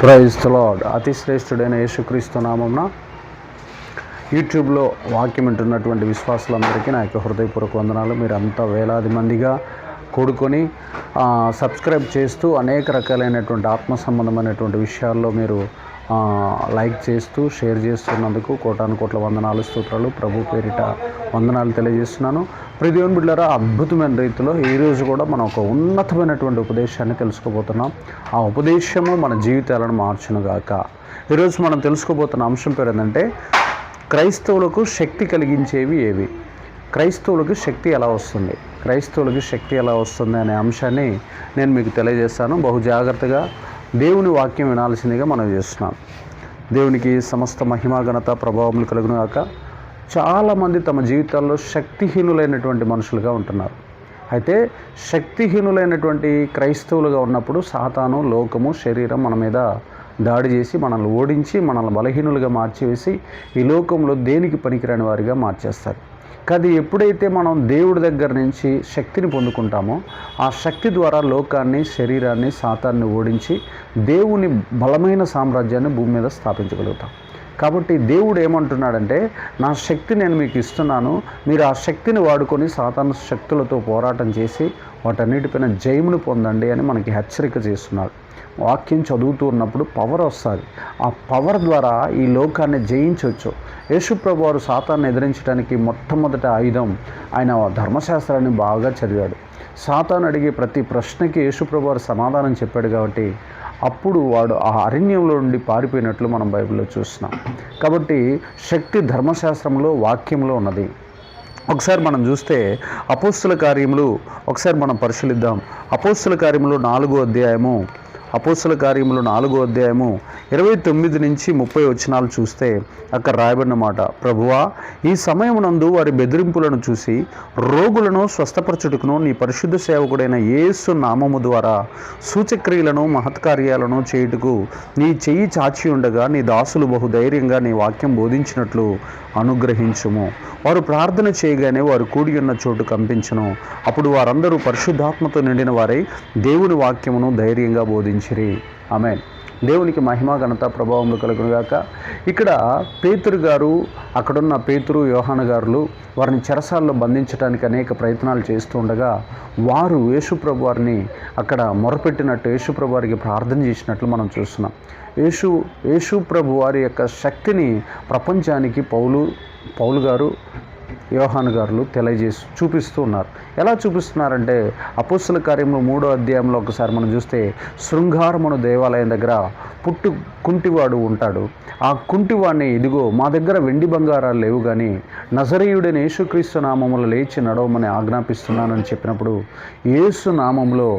Praise lord అతి శ్రేష్ఠుడైన యేసుక్రీస్తు నామంన యూట్యూబ్లో వాక్యం వింటున్నటువంటి విశ్వాసులందరికీ నా యొక్క హృదయపూర్వక వందనాలు. మీరు అంతా వేలాది మందిగా కూడుకొని సబ్స్క్రైబ్ చేస్తూ అనేక రకాలైనటువంటి ఆత్మ సంబంధమైనటువంటి విషయాల్లో మీరు లైక్ చేస్తూ షేర్ చేస్తున్నందుకు కోటాను కోట్ల వందనాలు స్తోత్రాలు. ప్రభు పేరిట వందనాలు తెలియజేస్తున్నాను. ప్రతివన్ బిడ్డారా అద్భుతమైన రీతిలో ఈరోజు కూడా మనం ఒక ఉన్నతమైనటువంటి ఉపదేశాన్ని తెలుసుకోబోతున్నాం. ఆ ఉపదేశము మన జీవితాలను మార్చునుగాక ఈరోజు మనం తెలుసుకోబోతున్న అంశం పేరు ఏంటంటే క్రైస్తవులకు శక్తి కలిగించేవి ఏవి? క్రైస్తవులకు శక్తి ఎలా వస్తుంది? క్రైస్తవులకు శక్తి ఎలా వస్తుంది అనే అంశాన్ని నేను మీకు తెలియజేస్తాను. బహు జాగ్రత్తగా దేవుని వాక్యం వినాల్సిందిగా మనం చేస్తున్నాం. దేవునికి సమస్త మహిమా ఘనత ప్రభావములు కలుగును చాలామంది తమ జీవితాల్లో శక్తిహీనులైనటువంటి మనుషులుగా ఉంటున్నారు. అయితే శక్తిహీనులైనటువంటి క్రైస్తవులుగా ఉన్నప్పుడు సాతాను లోకము శరీరం మన మీద దాడి చేసి మనల్ని ఓడించి మనల్ని బలహీనులుగా మార్చివేసి ఈ లోకంలో దేనికి పనికిరాని వారిగా మార్చేస్తారు? కాదు ఎప్పుడైతే మనం దేవుడి దగ్గర నుంచి శక్తిని పొందుకుంటామో ఆ శక్తి ద్వారా లోకాన్ని శరీరాన్ని సాతాన్ని ఓడించి దేవుని బలమైన సామ్రాజ్యాన్ని భూమి మీద స్థాపించగలుగుతాం. కాబట్టి దేవుడు ఏమంటున్నాడంటే నా శక్తి నేను మీకు ఇస్తున్నాను మీరు ఆ శక్తిని వాడుకొని సాతాను శక్తులతో పోరాటం చేసి వాటన్నిటిపైన జయమును పొందండి అని మనకి హెచ్చరిక చేస్తున్నాడు. వాక్యం చదువుతూ ఉన్నప్పుడు పవర్ వస్తుంది. ఆ పవర్ ద్వారా ఈ లోకాన్ని జయించవచ్చు. యేసుప్రభు వారు సాతాన్ని ఎదిరించడానికి మొట్టమొదట ఆయుధం ఆయన ధర్మశాస్త్రాన్ని బాగా చదివాడు. సాతాను అడిగే ప్రతి ప్రశ్నకి యేసుప్రభు వారు సమాధానం చెప్పాడు కాబట్టి అప్పుడు వాడు ఆ అరణ్యంలో నుండి పారిపోయినట్లు మనం బైబిల్లో చూస్తున్నాం. కాబట్టి శక్తి ధర్మశాస్త్రంలో వాక్యంలో ఉన్నది. ఒకసారి మనం చూస్తే అపోస్తుల కార్యములు ఒకసారి మనం పరిశీలిద్దాం. అపోస్తుల కార్యములు నాలుగో అధ్యాయము అపోసల కార్యములు నాలుగో అధ్యాయము ఇరవై తొమ్మిది నుంచి ముప్పై వచనాలు చూస్తే అక్కడ రాయబడిన మాట ప్రభువా ఈ సమయమునందు వారి బెదిరింపులను చూసి రోగులను స్వస్థపరచుటకును నీ పరిశుద్ధ సేవకుడైన యేసు నామము ద్వారా సూచక్రియలను మహత్కార్యాలను చేయుటకు నీ చెయ్యి చాచి ఉండగా నీ దాసులు బహుధైర్యంగా నీ వాక్యం బోధించినట్లు అనుగ్రహించుము. వారు ప్రార్థన చేయగానే వారు కూడి ఉన్న చోటు కంపించను. అప్పుడు వారందరూ పరిశుద్ధాత్మతో నిండిన వారై దేవుని వాక్యమును ధైర్యంగా బోధించిరి. ఆమెన్. దేవునికి మహిమ ఘనత ప్రభావం కలుగునుగాక ఇక్కడ పేతురు గారు అక్కడున్న పేతురు యోహాన గారులు వారిని చెరసాల్లో బంధించడానికి అనేక ప్రయత్నాలు చేస్తూ ఉండగా వారు యేసుప్రభు వారిని అక్కడ మొరపెట్టినట్టు యేసుప్రభు వారికి ప్రార్థన చేసినట్లు మనం చూస్తున్నాం. యేసు యేసుప్రభు వారి యొక్క శక్తిని ప్రపంచానికి పౌలు పౌలు గారు యోహాన్ గారులు తెలియజేసి చూపిస్తూ ఉన్నారు. ఎలా చూపిస్తున్నారంటే అపోస్తుల కార్యంలో మూడో అధ్యాయంలో ఒకసారి మనం చూస్తే శృంగారమును దేవాలయం దగ్గర పుట్టు కుంటివాడు ఉంటాడు. ఆ కుంటివాడిని ఇదిగో మా దగ్గర వెండి బంగారాలు లేవు కానీ నజరీయుడైన యేసుక్రీస్తు నామములో లేచి నడవమని ఆజ్ఞాపిస్తున్నానని చెప్పినప్పుడు యేసు నామంలో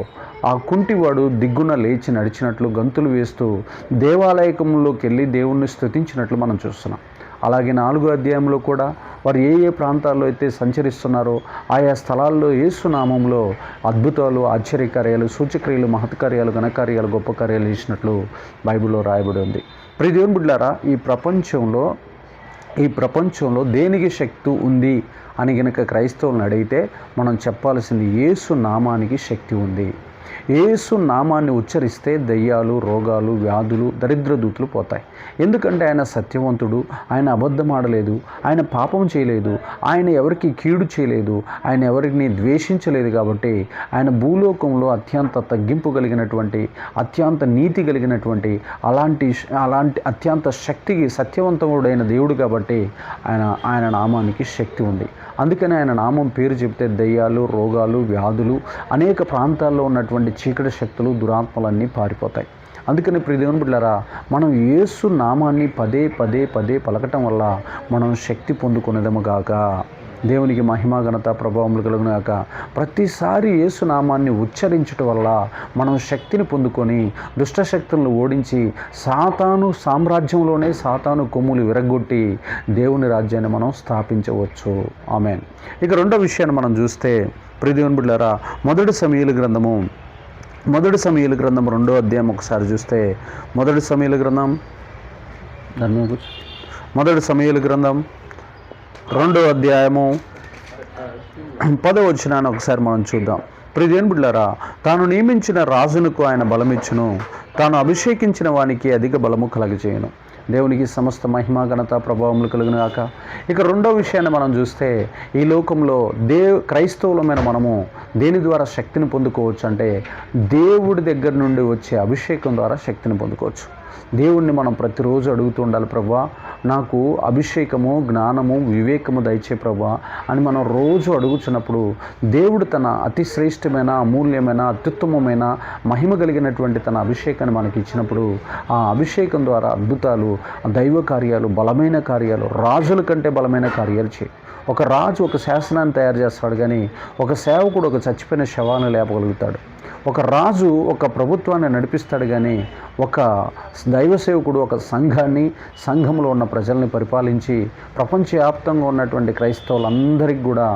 ఆ కుంటివాడు దిగ్గున లేచి నడిచినట్లు గంతులు వేస్తూ దేవాలయకంలోకి వెళ్ళి దేవుణ్ణి స్తుతించినట్లు మనం చూస్తున్నాం. అలాగే నాలుగో అధ్యాయంలో కూడా వారు ఏ ఏ ప్రాంతాల్లో అయితే సంచరిస్తున్నారో ఆయా స్థలాల్లో ఏసునామంలో అద్భుతాలు ఆశ్చర్యకార్యాలు సూచక్రియలు మహత్కార్యాలు ఘనకార్యాలు గొప్ప కార్యాలు చేసినట్లు బైబిల్లో రాయబడి ఉంది. ప్రియ దేవుని బిడ్డారా ఈ ప్రపంచంలో ఈ ప్రపంచంలో దేనికి శక్తి ఉంది అని గనక క్రైస్తవులను అడిగితే మనం చెప్పాల్సింది యేసు నామానికి శక్తి ఉంది. ఏసు నామాన్ని ఉచ్చరిస్తే దయ్యాలు రోగాలు వ్యాధులు దరిద్ర దూతులు పోతాయి. ఎందుకంటే ఆయన సత్యవంతుడు ఆయన అబద్ధం ఆడలేదు ఆయన పాపం చేయలేదు ఆయన ఎవరికి కీడు చేయలేదు ఆయన ఎవరిని ద్వేషించలేదు కాబట్టి ఆయన భూలోకంలో అత్యంత తగ్గింపు కలిగినటువంటి అత్యంత నీతి కలిగినటువంటి అలాంటి అలాంటి అత్యంత శక్తికి సత్యవంతముడైన దేవుడు కాబట్టి ఆయన ఆయన నామానికి శక్తి ఉంది. అందుకని ఆయన నామం పేరు చెప్తే దయ్యాలు రోగాలు వ్యాధులు అనేక ప్రాంతాల్లో ఉన్నటువంటి చీకటి శక్తులు దురాత్మలన్నీ పారిపోతాయి. అందుకని ప్రియదేవుని బిడ్డారా మనం యేసు నామాన్ని పదే పదే పదే పలకటం వల్ల మనం శక్తి పొందుకునేదము గాక. దేవునికి మహిమ ఘనత ప్రభావములు కలుగునాక ప్రతిసారి యేసు నామాన్ని ఉచ్చరించటం వల్ల మనం శక్తిని పొందుకొని దుష్ట శక్తులను ఓడించి సాతాను సామ్రాజ్యంలోనే సాతాను కొమ్ములు విరగొట్టి దేవుని రాజ్యాన్ని మనం స్థాపించవచ్చు. ఆమె ఇక రెండో విషయాన్ని మనం చూస్తే ప్రియదేవుని బిడ్డారా మొదటి సమీల గ్రంథము మొదటి సమీల గ్రంథం రెండో అధ్యాయం ఒకసారి చూస్తే మొదటి సమీల గ్రంథం దాని. మొదటి సమీల గ్రంథం రెండో అధ్యాయము పదవచనాన్ని ఒకసారి మనం చూద్దాం. ప్రియదేన్ బిడ్డారా తాను నియమించిన రాజునకు ఆయన బలమిచ్చును. తాను అభిషేకించిన వానికి అధిక బలము కలగజేయను. దేవునికి సమస్త మహిమ ఘనత ప్రభావములు కలుగును గాక ఇక రెండో విషయాన్ని మనం చూస్తే ఈ లోకంలో దేవ్ క్రైస్తవులమైన మనము దేని ద్వారా శక్తిని పొందుకోవచ్చు అంటే దేవుడి దగ్గర నుండి వచ్చే అభిషేకం ద్వారా శక్తిని పొందుకోవచ్చు. దేవుణ్ణి మనం ప్రతిరోజు అడుగుతూ ఉండాలి ప్రభా నాకు అభిషేకము జ్ఞానము వివేకము దయచే ప్రభా అని మనం రోజు అడుగుచున్నప్పుడు దేవుడు తన అతి శ్రేష్టమైన అమూల్యమైన అత్యుత్తమమైన మహిమ కలిగినటువంటి తన అభిషేకాన్ని మనకి ఇచ్చినప్పుడు ఆ అభిషేకం ద్వారా అద్భుతాలు దైవ కార్యాలు బలమైన కార్యాలు రాజుల కంటే బలమైన కార్యాలు చేయి. ఒక రాజు ఒక శాసనాన్ని తయారు చేస్తాడు కానీ ఒక సేవకుడు ఒక చచ్చిపోయిన శవాన్ని లేపగలుగుతాడు. ఒక రాజు ఒక ప్రభుత్వాన్ని నడిపిస్తాడు కానీ ఒక దైవ సేవకుడు ఒక సంఘాన్ని సంఘంలో ఉన్న ప్రజల్ని పరిపాలించి ప్రపంచవ్యాప్తంగా ఉన్నటువంటి క్రైస్తవులందరికీ కూడా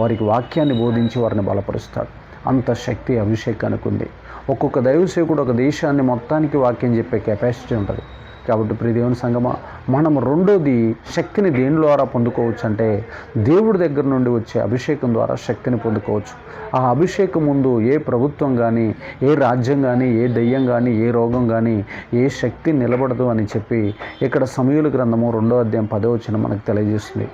వారికి వాక్యాన్ని బోధించి వారిని బలపరుస్తాడు. అంత శక్తి అభిషేకానికి ఉంది ఒక్కొక్క దైవ సేవకుడు ఒక దేశాన్ని మొత్తానికి వాక్యం చెప్పే కెపాసిటీ ఉంటుంది. కాబట్టి ప్రియ దేవుని సంగమా మనం రెండోది శక్తిని దేని ద్వారా పొందుకోవచ్చు అంటే దేవుడి దగ్గర నుండి వచ్చే అభిషేకం ద్వారా శక్తిని పొందుకోవచ్చు. ఆ అభిషేకం ముందు ఏ ప్రభుత్వం కానీ ఏ రాజ్యం కానీ ఏ దెయ్యం కానీ ఏ రోగం కానీ ఏ శక్తి నిలబడదు అని చెప్పి ఇక్కడ సమయుల గ్రంథము రెండో అధ్యాయం పదో వచ్చిన మనకు తెలియజేస్తుంది.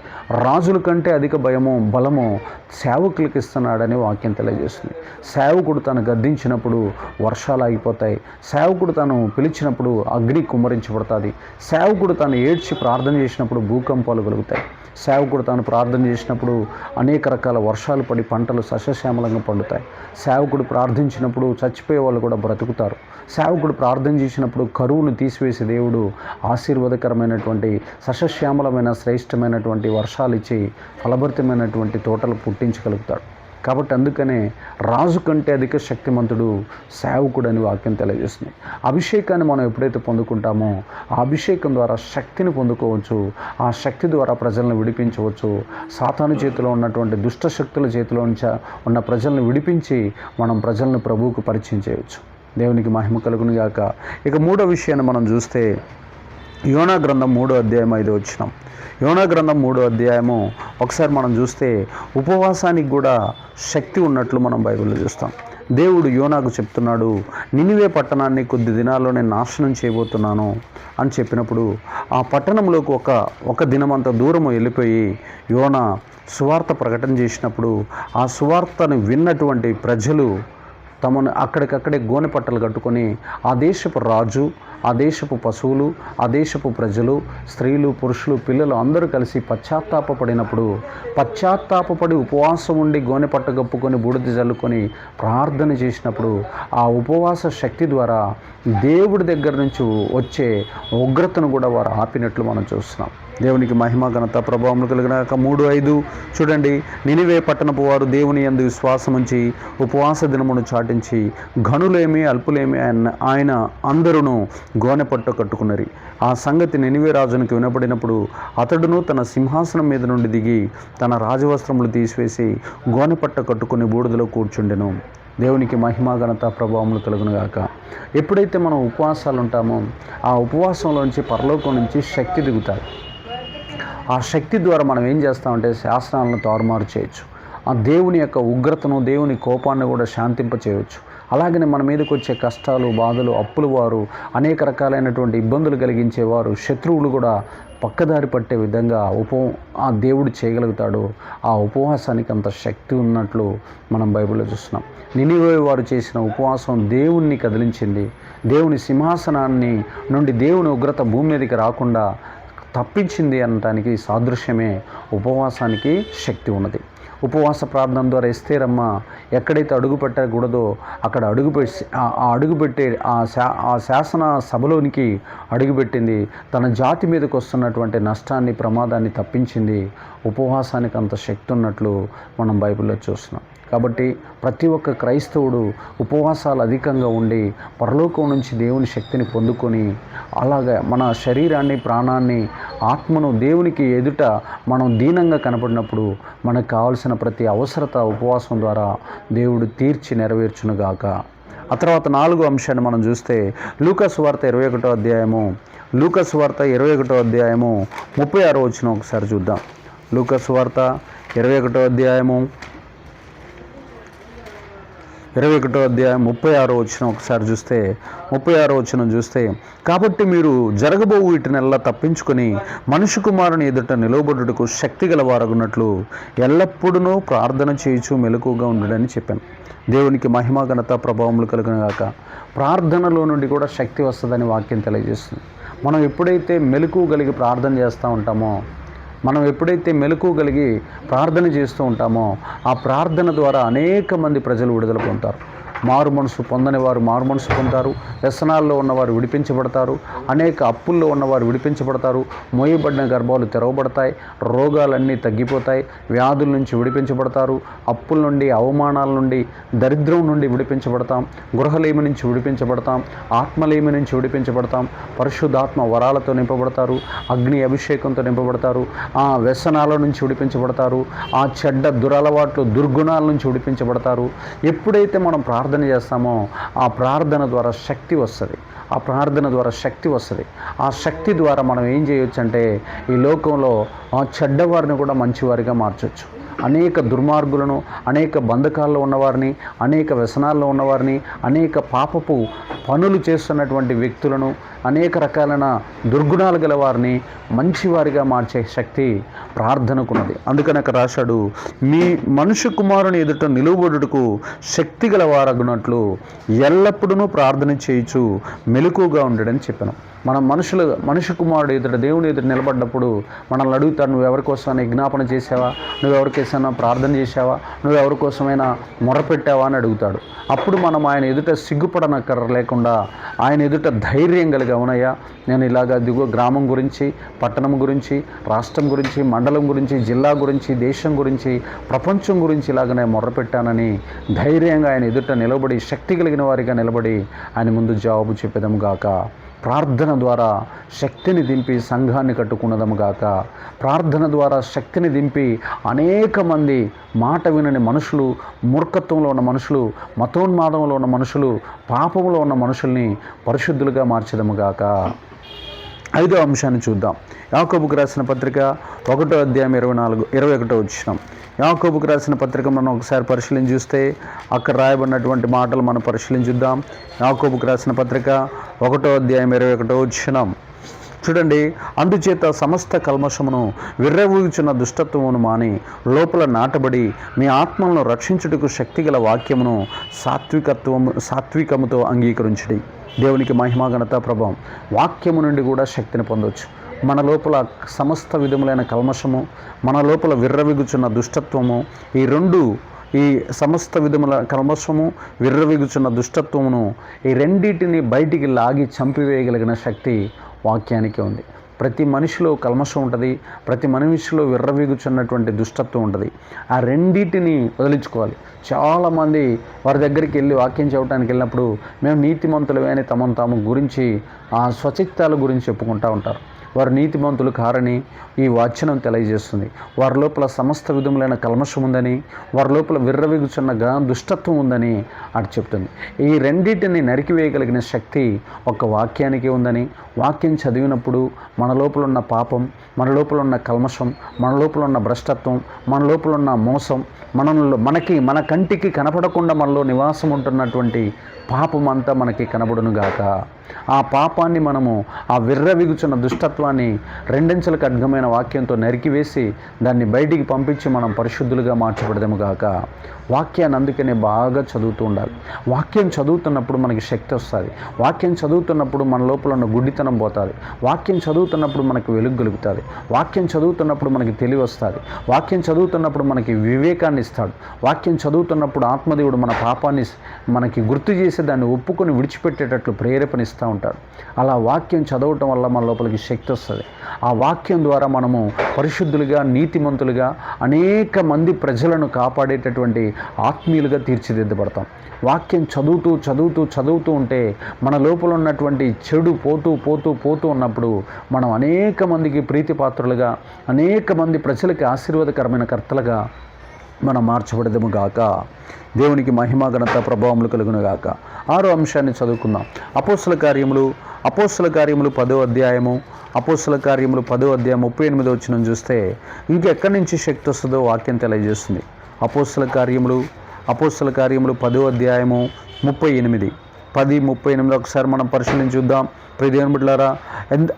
రాజుల కంటే అధిక భయము బలము సేవకులకు ఇస్తున్నాడని వాక్యం తెలియజేస్తుంది. సేవకుడు తను గద్దించినప్పుడు వర్షాలు ఆగిపోతాయి. సేవకుడు తను పిలిచినప్పుడు అగ్ని కుమ్మరించబడుతుంది. సేవకుడు తను ఏడ్చి ప్రార్థన చేసినప్పుడు భూకంపాలు కలుగుతాయి. సేవకుడు తాను ప్రార్థన చేసినప్పుడు అనేక రకాల వర్షాలు పడి పంటలు సస్యశ్యామలంగా పండుతాయి. సేవకుడు ప్రార్థించినప్పుడు చచ్చిపోయే వాళ్ళు కూడా బ్రతుకుతారు. సేవకుడు ప్రార్థన చేసినప్పుడు కరువును తీసివేసే దేవుడు ఆశీర్వాదకరమైనటువంటి సస్యశ్యామలమైన శ్రేష్టమైనటువంటి వర్షాలు ఇచ్చి ఫలభరితమైనటువంటి తోటలు పుట్టించగలుగుతాడు. కాబట్టి అందుకనే రాజు కంటే అధిక శక్తిమంతుడు సేవకుడు అని వాక్యం తెలియజేస్తుంది. అభిషేకాన్ని మనం ఎప్పుడైతే పొందుకుంటామో ఆ అభిషేకం ద్వారా శక్తిని పొందుకోవచ్చు ఆ శక్తి ద్వారా ప్రజలను విడిపించవచ్చు. సాతాను చేతిలో ఉన్నటువంటి దుష్ట శక్తుల చేతిలో ఉన్న ప్రజలను విడిపించి మనం ప్రజలను ప్రభువుకు పరిచయం చేయవచ్చు. దేవునికి మహిమ కలుగును గాక ఇక మూడో విషయాన్ని మనం చూస్తే యోనా గ్రంథం మూడో అధ్యాయం ఐదో వచ్చిన యోనా గ్రంథం మూడో అధ్యాయము ఒకసారి మనం చూస్తే ఉపవాసానికి కూడా శక్తి ఉన్నట్లు మనం బైబిల్లో చూస్తాం. దేవుడు యోనాకు చెప్తున్నాడు నినివే పట్టణాన్ని కొద్ది దినాల్లోనే నాశనం చేయబోతున్నాను అని చెప్పినప్పుడు ఆ పట్టణంలోకి ఒక ఒక దినమంత దూరం వెళ్ళిపోయి యోనా సువార్త ప్రకటన చేసినప్పుడు ఆ సువార్తను విన్నటువంటి ప్రజలు తమను అక్కడికక్కడే గోనె పట్టలు కట్టుకొని ఆ దేశపు రాజు ఆ దేశపు పశువులు ఆ దేశపు ప్రజలు స్త్రీలు పురుషులు పిల్లలు అందరూ కలిసి పశ్చాత్తాపడినప్పుడు పశ్చాత్తాపపడి ఉపవాసం ఉండి గోనె పట్ట కప్పుకొని బూడిద చల్లుకొని ప్రార్థన చేసినప్పుడు ఆ ఉపవాస శక్తి ద్వారా దేవుడి దగ్గర నుంచి వచ్చే ఉగ్రతను కూడా వారు ఆపినట్లు మనం చూస్తున్నాం. దేవునికి మహిమ ఘనత ప్రభావం కలిగినాక మూడు ఐదు. చూడండి నినివే పట్టణపు వారు దేవుని యందు విశ్వాసం ఉంచి ఉపవాస దినమును చాటించి ఘనులేమి అల్పులేమి ఆయన ఆయన అందరూ గోనె పట్టు కట్టుకున్నరి. ఆ సంగతి నినివే రాజునికి వినపడినప్పుడు అతడును తన సింహాసనం మీద నుండి దిగి తన రాజవస్త్రములు తీసివేసి గోనె పట్ట కట్టుకుని బూడిదలో కూర్చుండెను. దేవునికి మహిమా ఘనత ప్రభావములు కలుగునుగాక ఎప్పుడైతే మనం ఉపవాసాలు ఉంటామో ఆ ఉపవాసంలోంచి పరలోకం నుంచి శక్తి దిగుతాయి. ఆ శక్తి ద్వారా మనం ఏం చేస్తామంటే శాస్త్రాలను తారుమారు చేయొచ్చు. ఆ దేవుని యొక్క ఉగ్రతను దేవుని కోపాన్ని కూడా శాంతింప చేయవచ్చు అలాగనే మన మీదకి వచ్చే కష్టాలు బాధలు అప్పులు వారు అనేక రకాలైనటువంటి ఇబ్బందులు కలిగించేవారు శత్రువులు కూడా పక్కదారి పట్టే విధంగా ఉప ఆ దేవుడు చేయగలుగుతాడు. ఆ ఉపవాసానికి అంత శక్తి ఉన్నట్లు మనం బైబిల్లో చూస్తున్నాం. నినివే వారు చేసిన ఉపవాసం దేవుణ్ణి కదిలించింది. దేవుని సింహాసనాన్ని నుండి దేవుని ఉగ్రత భూమి మీదకి రాకుండా తప్పించింది అనటానికి సాదృశ్యమే ఉపవాసానికి శక్తి ఉన్నది. ఉపవాస ప్రార్థన ద్వారా ఎస్తేరమ్మ ఎక్కడైతే అడుగు పెట్టకూడదో అక్కడ అడుగు ఆ అడుగుపెట్టే ఆ శా ఆ శాసన సభలోనికి అడుగుపెట్టింది తన జాతి మీదకి వస్తున్నటువంటి నష్టాన్ని ప్రమాదాన్ని తప్పించింది. ఉపవాసానికి అంత శక్తి ఉన్నట్లు మనం బైబిల్లో చూస్తున్నాం. కాబట్టి ప్రతి ఒక్క క్రైస్తవుడు ఉపవాసాలు అధికంగా ఉండి పరలోకం నుంచి దేవుని శక్తిని పొందుకొని అలాగే మన శరీరాన్ని ప్రాణాన్ని ఆత్మను దేవునికి ఎదుట మనం దీనంగా కనపడినప్పుడు మనకు కావాల్సిన ప్రతి అవసరత ఉపవాసం ద్వారా దేవుడు తీర్చి నెరవేర్చునుగాక. ఆ తర్వాత నాలుగో అంశాన్ని మనం చూస్తే లూకస్ వార్త ఇరవై ఒకటో అధ్యాయము లూకస్ వార్త ఇరవై ఒకటో అధ్యాయము ముప్పై ఆరో వచ్చిన ఒకసారి చూద్దాం. లూకస్ వార్త ఇరవై ఒకటో అధ్యాయము ఇరవై ఒకటో అధ్యాయం ముప్పై ఆరో వచ్చిన ఒకసారి చూస్తే ముప్పై ఆరో వచ్చిన చూస్తే కాబట్టి మీరు జరగబో వీటినెల్లా తప్పించుకొని మనుషు కుమారుని ఎదుట నిలవబడుటకు శక్తి గలవారగున్నట్లు ఎల్లప్పుడూ ప్రార్థన చేయుచు మెలకుగా ఉండడని చెప్పాను. దేవునికి మహిమ ఘనత ప్రభావములు కలిగిన గాక ప్రార్థనలో నుండి కూడా శక్తి వస్తుందని వాక్యం తెలియజేస్తుంది. మనం ఎప్పుడైతే మెలకు కలిగి ప్రార్థన చేస్తూ ఉంటామో మనం ఎప్పుడైతే మెలకు కలిగి ప్రార్థన చేస్తూ ఉంటామో ఆ ప్రార్థన ద్వారా అనేక మంది ప్రజలు విడుదల పొందుతారు. మారు మనసు పొందని వారు మారు మనసు పొందుతారు వ్యసనాల్లో ఉన్నవారు విడిపించబడతారు. అనేక అప్పుల్లో ఉన్నవారు విడిపించబడతారు. మోయబడిన గర్భాలు తెరవబడతాయి. రోగాలన్నీ తగ్గిపోతాయి. వ్యాధుల నుంచి విడిపించబడతారు. అప్పుల నుండి అవమానాల నుండి దరిద్రం నుండి విడిపించబడతాం. గృహలేమి నుంచి విడిపించబడతాం. ఆత్మలేమి నుంచి విడిపించబడతాం. పరిశుద్ధాత్మ వరాలతో నింపబడతారు. అగ్ని అభిషేకంతో నింపబడతారు. ఆ వ్యసనాల నుంచి విడిపించబడతారు. ఆ చెడ్డ దురలవాట్లు దుర్గుణాల నుంచి విడిపించబడతారు. ఎప్పుడైతే మనం ప్రార్థన ప్రార్థన చేస్తామో ఆ ప్రార్థన ద్వారా శక్తి వస్తుంది. ఆ ప్రార్థన ద్వారా శక్తి వస్తుంది. ఆ శక్తి ద్వారా మనం ఏం చేయొచ్చు అంటే ఈ లోకంలో ఆ చెడ్డవారిని కూడా మంచివారిగా మార్చవచ్చు అనేక దుర్మార్గులను అనేక బంధకాల్లో ఉన్నవారిని అనేక వ్యసనాల్లో ఉన్నవారిని అనేక పాపపు పనులు చేస్తున్నటువంటి వ్యక్తులను అనేక రకాలైన దుర్గుణాలు గల వారిని మంచివారిగా మార్చే శక్తి ప్రార్థనకున్నది. అందుకని అక్కడ రాశాడు మీ మనుషు కుమారుని ఎదుట నిలువబడుటకు శక్తి గల వారగునట్లు ఎల్లప్పుడూ ప్రార్థన చేయొచ్చు మెలకుగా ఉండడని చెప్పాను. మనం మనుషులు మనిషి కుమారుడు ఎదుట దేవుని ఎదుట నిలబడ్డప్పుడు మనల్ని అడుగుతాడు నువ్వు ఎవరి విజ్ఞాపన చేసావా నువ్వు ఎవరికోసమైనా ప్రార్థన చేసావా నువ్వు ఎవరి కోసమైనా మొరపెట్టావా? అని అడుగుతాడు. అప్పుడు మనం ఆయన ఎదుట సిగ్గుపడనక్కర లేకుండా ఆయన ఎదుట ధైర్యం కలిగి అవునయ్యా నేను ఇలాగ దిగువ గ్రామం గురించి పట్టణం గురించి రాష్ట్రం గురించి మండలం గురించి జిల్లా గురించి దేశం గురించి ప్రపంచం గురించి ఇలాగ నేను మొర్రపెట్టానని ధైర్యంగా ఆయన ఎదుట నిలబడి శక్తి కలిగిన వారిగా నిలబడి ఆయన ముందు జవాబు చెప్పేదము గాక. ప్రార్థన ద్వారా శక్తిని దింపి సంఘాన్ని కట్టుకున్నదము గాక. ప్రార్థన ద్వారా శక్తిని దింపి అనేక మంది మాట వినని మనుషులు మూర్ఖత్వంలో ఉన్న మనుషులు మతోన్మాదంలో ఉన్న మనుషులు పాపంలో ఉన్న మనుషుల్ని పరిశుద్ధులుగా మార్చదము గాక. ఐదో అంశాన్ని చూద్దాం. యాకోబుకు రాసిన పత్రిక ఒకటో అధ్యాయం ఇరవై నాలుగు ఇరవై ఒకటో వచ్చినాం. యాకోబుకు రాసిన పత్రిక మనం ఒకసారి పరిశీలించి చూస్తే అక్కడ రాయబడినటువంటి మాటలు మనం పరిశీలించుద్దాం యాకోబుకు రాసిన పత్రిక ఒకటో అధ్యాయం ఇరవై ఒకటో వచ్చినాం. చూడండి అందుచేత సమస్త కల్మషమును విర్రవూగుచున్న దుష్టత్వమును మాని లోపల నాటబడి మీ ఆత్మలను రక్షించుటకు శక్తిగల వాక్యమును సాత్వికత్వము సాత్వికముతో అంగీకరించుడి. దేవునికి మహిమా ఘనత ప్రభావం. వాక్యము నుండి కూడా శక్తిని పొందవచ్చు మన లోపల సమస్త విధములైన కల్మషము మన లోపల విర్రవిగుచున్న దుష్టత్వము ఈ రెండు ఈ సమస్త విధముల కల్మషము విర్రవిగుచున్న దుష్టత్వమును ఈ రెండింటిని బయటికి లాగి చంపివేయగలిగిన శక్తి వాక్యానికి ఉంది. ప్రతి మనిషిలో కల్మషం ఉంటుంది ప్రతి మనిషిలో విర్రవీగుచున్నటువంటి దుష్టత్వం ఉంటుంది. ఆ రెండింటిని వదిలించుకోవాలి. చాలామంది వారి దగ్గరికి వెళ్ళి వాక్యం చెప్పడానికి వెళ్ళినప్పుడు మేము నీతిమంతులమే అని తమను తాము గురించి ఆ స్వచిత్తాల గురించి చెప్పుకుంటూ ఉంటారు. వారు నీతిమంతులు కారని ఈ వాచనం తెలియజేస్తుంది. వారి లోపల సమస్త విధములైన కల్మషం ఉందని వారి లోపల విర్రవిగుచున్న గా దుష్టత్వం ఉందని అటు చెప్తుంది. ఈ రెండింటిని నరికివేయగలిగిన శక్తి ఒక వాక్యానికి ఉందని వాక్యం చదివినప్పుడు మన లోపల ఉన్న పాపం మన లోపల ఉన్న కల్మషం మన లోపల ఉన్న భ్రష్టత్వం మన లోపల ఉన్న మోసం మనలో మనకి మన కంటికి కనపడకుండా మనలో నివాసం ఉంటున్నటువంటి పాపం అంతా మనకి కనబడును గాక. ఆ పాపాన్ని మనము ఆ విర్రవిగుచున్న దుష్టత్వాన్ని రెండంచెల ఖడ్గమైన వాక్యంతో నరికివేసి దాన్ని బయటికి పంపించి మనం పరిశుద్ధులుగా మార్చబడదాము గాక. వాక్యాన్ని అందుకనే బాగా చదువుతూ ఉండాలి. వాక్యం చదువుతున్నప్పుడు మనకి శక్తి వస్తుంది. వాక్యం చదువుతున్నప్పుడు మన లోపల ఉన్న గుడ్డితనం పోతుంది. వాక్యం చదువుతున్నప్పుడు మనకి వెలుగు కలుగుతుంది వాక్యం చదువుతున్నప్పుడు మనకి తెలివి వస్తుంది. వాక్యం చదువుతున్నప్పుడు మనకి వివేకాన్ని ఇస్తాడు. వాక్యం చదువుతున్నప్పుడు ఆత్మదేవుడు మన పాపాన్ని మనకి గుర్తు చేసి దాన్ని ఒప్పుకొని విడిచిపెట్టేటట్లు ప్రేరేపణిస్తూ ఉంటాడు. అలా వాక్యం చదవటం వల్ల మన లోపలికి శక్తి వస్తుంది. ఆ వాక్యం ద్వారా మనము పరిశుద్ధులుగా నీతిమంతులుగా అనేక మంది ప్రజలను కాపాడేటటువంటి ఆత్మీయులుగా తీర్చిదిద్దబడతాం. వాక్యం చదువుతూ చదువుతూ చదువుతూ ఉంటే మన లోపల ఉన్నటువంటి చెడు పోతూ పోతూ పోతూ ఉన్నప్పుడు మనం అనేక మందికి ప్రీతిపాత్రులుగా అనేక మంది ప్రజలకి ఆశీర్వాదకరమైన కర్తలుగా మనం మార్చబడదము గాక. దేవునికి మహిమ ఘనత ప్రభావములు కలుగును గాక. ఆరో అంశాన్ని చదువుకుందాం. అపోస్తుల కార్యములు అపోస్తుల కార్యములు పదో అధ్యాయము అపోస్తుల కార్యములు పదో అధ్యాయం ముప్పై ఎనిమిదో వచ్చిన చూస్తే ఇంకెక్కడి నుంచి శక్తి వస్తుందో వాక్యం తెలియజేస్తుంది. అపోస్తుల కార్యములు అపోస్తుల కార్యములు పదో అధ్యాయము ముప్పై ఎనిమిది. పది ముప్పై ఎనిమిది ఒకసారి మనం పరిశీలించి చూద్దాం. ప్రియదేవుని బిడ్డారా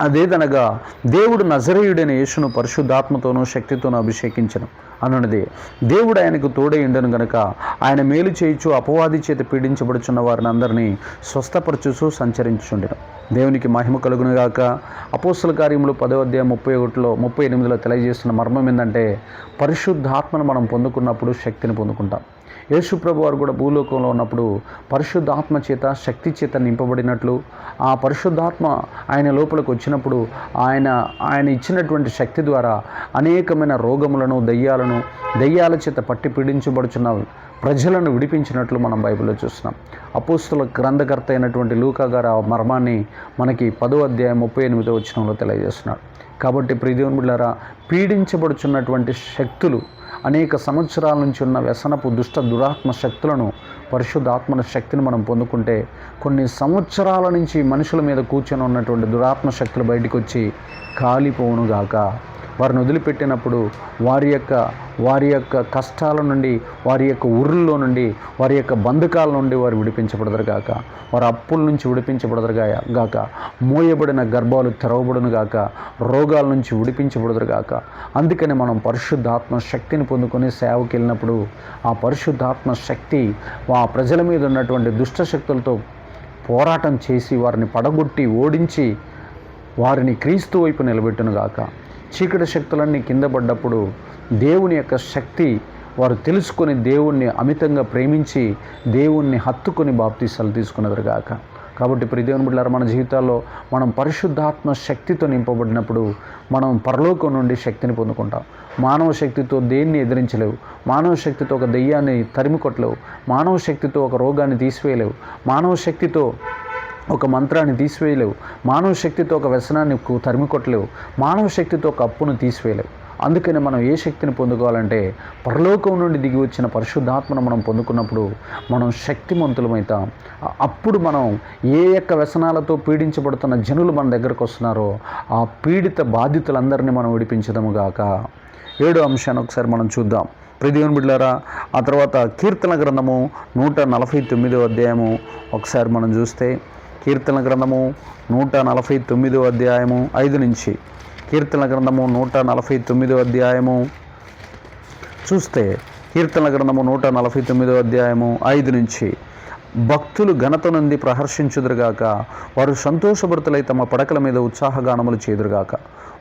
అదేదనగా దేవుడు నజరేయుడైన యేసును పరిశుద్ధాత్మతోనూ శక్తితోనూ అభిషేకించను అనున్నది. దేవుడు ఆయనకు తోడై ఉండను గనుక ఆయన మేలు చేయించు అపవాది చేత పీడించబడుచున్న వారిని అందరినీ స్వస్థపరచుచూ సంచరించుండెను దేవునికి మహిమ కలుగునుగాక అపోస్తుల కార్యములు పదో అధ్యాయం ముప్పై ఒకటిలో ముప్పై ఎనిమిదిలో తెలియజేస్తున్న మర్మం ఏంటంటే పరిశుద్ధాత్మను మనం పొందుకున్నప్పుడు శక్తిని పొందుకుంటాం. యేసుప్రభు వారు కూడా భూలోకంలో ఉన్నప్పుడు పరిశుద్ధాత్మ చేత శక్తి చేత నింపబడినట్లు ఆ పరిశుద్ధాత్మ ఆయన లోపలికి వచ్చినప్పుడు ఆయన ఆయన ఇచ్చినటువంటి శక్తి ద్వారా అనేకమైన రోగములను దయ్యాలను దయ్యాల చేత పట్టి పీడించబడుచున్న ప్రజలను విడిపించినట్లు మనం బైబిల్లో చూస్తున్నాం. అపోస్తుల గ్రంథకర్త అయినటువంటి లూకా గారు ఆ మర్మాన్ని మనకి పదో అధ్యాయం ముప్పై ఎనిమిదో వచ్చినంలో తెలియజేస్తున్నాడు. కాబట్టి ప్రియదేవుని బిళ్ళారా పీడించబడుచున్నటువంటి శక్తులు అనేక సంవత్సరాల నుంచి ఉన్న వ్యసనపు దుష్ట దురాత్మ శక్తులను పరిశుద్ధాత్మన శక్తిని మనం పొందుకుంటే కొన్ని సంవత్సరాల నుంచి మనుషుల మీద కూర్చొని ఉన్నటువంటి దురాత్మ శక్తులు బయటకు వచ్చి కాలిపోవునుగాక. వారిని వదిలిపెట్టినప్పుడు వారి యొక్క వారి యొక్క కష్టాల నుండి వారి యొక్క ఉరుల్లో నుండి వారి యొక్క బంధకాల నుండి వారు విడిపించబడదరు గాక. వారు అప్పుల నుంచి విడిపించబడదరు గాక. మోయబడిన గర్భాలు తెరవబడును గాక. రోగాల నుంచి విడిపించబడదరు గాక. అందుకని మనం పరిశుద్ధాత్మ శక్తిని పొందుకొని సేవకి వెళ్ళినప్పుడు ఆ పరిశుద్ధాత్మ శక్తి ఆ ప్రజల మీద ఉన్నటువంటి దుష్ట శక్తులతో పోరాటం చేసి వారిని పడగొట్టి ఓడించి వారిని క్రీస్తు వైపు నిలబెట్టునుగాక చీకటి శక్తులన్నీ కింద పడ్డప్పుడు దేవుని యొక్క శక్తి వారు తెలుసుకొని దేవుణ్ణి అమితంగా ప్రేమించి దేవుణ్ణి హత్తుకొని బాప్తీసాలు తీసుకున్నదరుగాక కాబట్టి ప్రియ దేవుని బిడ్డారు మన జీవితాల్లో మనం పరిశుద్ధాత్మ శక్తితో నింపబడినప్పుడు మనం పరలోకం నుండి శక్తిని పొందుకుంటాం. మానవ శక్తితో దేన్ని ఎదిరించలేవు. మానవ శక్తితో ఒక దెయ్యాన్ని తరిమి కొట్టలేవు మానవ శక్తితో ఒక రోగాన్ని తీసివేయలేవు. మానవ శక్తితో ఒక మంత్రాన్ని తీసివేయలేవు. మానవ శక్తితో ఒక వ్యసనాన్ని తరిమికొట్టలేవు తరిమి కొట్టలేవు. మానవ శక్తితో ఒక అప్పును తీసివేయలేవు. అందుకని మనం ఏ శక్తిని పొందుకోవాలంటే పరలోకం నుండి దిగి వచ్చిన పరిశుద్ధాత్మను మనం పొందుకున్నప్పుడు మనం శక్తిమంతులమవుతాం అప్పుడు మనం ఏ యొక్క వ్యసనాలతో పీడించబడుతున్న జనులు మన దగ్గరకు వస్తున్నారో ఆ పీడిత బాధితులందరినీ మనం విడిపించదము గాక. ఏడో అంశాన్ని ఒకసారి మనం చూద్దాం. ప్రియదేవుని బిడ్డారా ఆ తర్వాత కీర్తన గ్రంథము నూట నలభై తొమ్మిదో అధ్యాయము ఒకసారి మనం చూస్తే కీర్తన గ్రంథము నూట నలభై తొమ్మిదో అధ్యాయము ఐదు నుంచి. కీర్తన గ్రంథము నూట నలభై తొమ్మిదో అధ్యాయము. చూస్తే కీర్తన గ్రంథము నూట నలభై తొమ్మిదో అధ్యాయము ఐదు నుంచి. భక్తులు ఘనత నుండి ప్రహర్షించుదురుగాక వారు సంతోషభరితులై తమ పడకల మీద ఉత్సాహగానములు చేదురుగాక.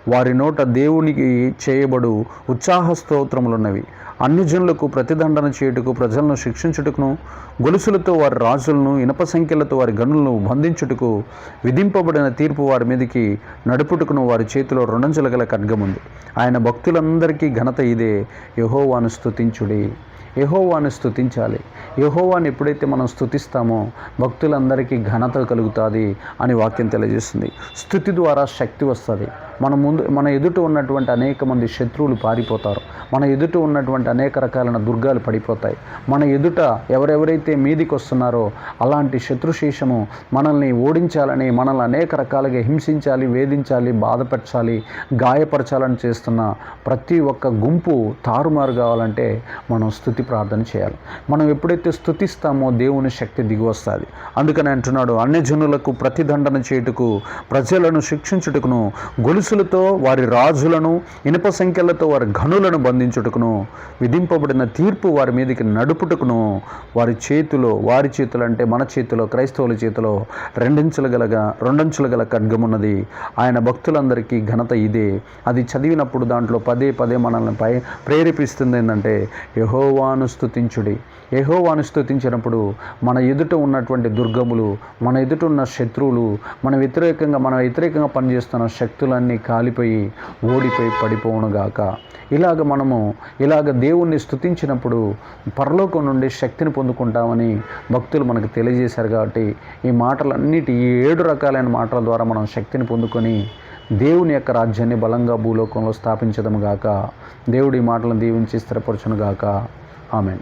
వారి నోట దేవునికి చేయబడు ఉత్సాహ స్తోత్రములున్నవి. అన్ని జనులకు ప్రతిదండన చేయుటకు ప్రజలను శిక్షించుటకును గొలుసులతో వారి రాజులను ఇనప సంఖ్యలతో వారి గనులను బంధించుటకు విధింపబడిన తీర్పు వారి మీదకి నడుపుటకును వారి చేతిలో రుణంచలగల ఖడ్గముంది ఆయన భక్తులందరికీ ఘనత ఇదే. యహోవాను స్థుతించుడి యహోవాను స్థుతించాలి యహోవాని ఎప్పుడైతే మనం స్తుతిస్తామో భక్తులందరికీ ఘనత కలుగుతుంది అని వాక్యం తెలియజేస్తుంది. స్థుతి ద్వారా శక్తి వస్తుంది. మన ముందు మన ఎదుట ఉన్నటువంటి అనేక మంది శత్రువులు పారిపోతారు. మన ఎదుట ఉన్నటువంటి అనేక రకాలైన దుర్గాలు పడిపోతాయి. మన ఎదుట ఎవరెవరైతే మీదికి వస్తున్నారో అలాంటి శత్రుశేషము మనల్ని ఓడించాలని మనల్ని అనేక రకాలుగా హింసించాలి వేధించాలి బాధపరచాలి గాయపరచాలని చేస్తున్న ప్రతి ఒక్క గుంపు తారుమారు కావాలంటే మనం స్థుతి ప్రార్థన చేయాలి. మనం ఎప్పుడైతే స్థుతిస్తామో దేవుని శక్తి దిగువస్తుంది అందుకని అంటున్నాడు అన్యజనులకు ప్రతిదండన చేయుటకు ప్రజలను శిక్షించుటకును గొలుసు గొలుసులతో వారి రాజులను ఇనుప సంఖ్యలతో వారి ఘనులను బంధించుటకును విధింపబడిన తీర్పు వారి మీదకి నడుపుటకును వారి చేతిలో వారి చేతులు అంటే మన చేతిలో క్రైస్తవుల చేతిలో రెండంచుల గలగా రెండంచుల గల ఖడ్గమున్నది. ఆయన భక్తులందరికీ ఘనత ఇదే. అది చదివినప్పుడు దాంట్లో పదే పదే మనల్ని పై ప్రేరేపిస్తుంది ఏంటంటే యహోవాను స్థుతించుడి యహోవాను స్థుతించినప్పుడు మన ఎదుట ఉన్నటువంటి దుర్గములు మన ఎదుట ఉన్న శత్రువులు మన వ్యతిరేకంగా మన వ్యతిరేకంగా పనిచేస్తున్న శక్తులన్నీ కాలిపోయి ఓడిపోయి పడిపోవునుగాక ఇలాగ మనము ఇలాగ దేవుణ్ణి స్థుతించినప్పుడు పరలోకం నుండి శక్తిని పొందుకుంటామని భక్తులు మనకు తెలియజేశారు కాబట్టి ఈ మాటలన్నిటి ఈ ఏడు రకాలైన మాటల ద్వారా మనం శక్తిని పొందుకొని దేవుని యొక్క రాజ్యాన్ని బలంగా భూలోకంలో స్థాపించదము గాక. దేవుడి మాటలను దీవించి స్థిరపరచును గాక. ఆమెన్.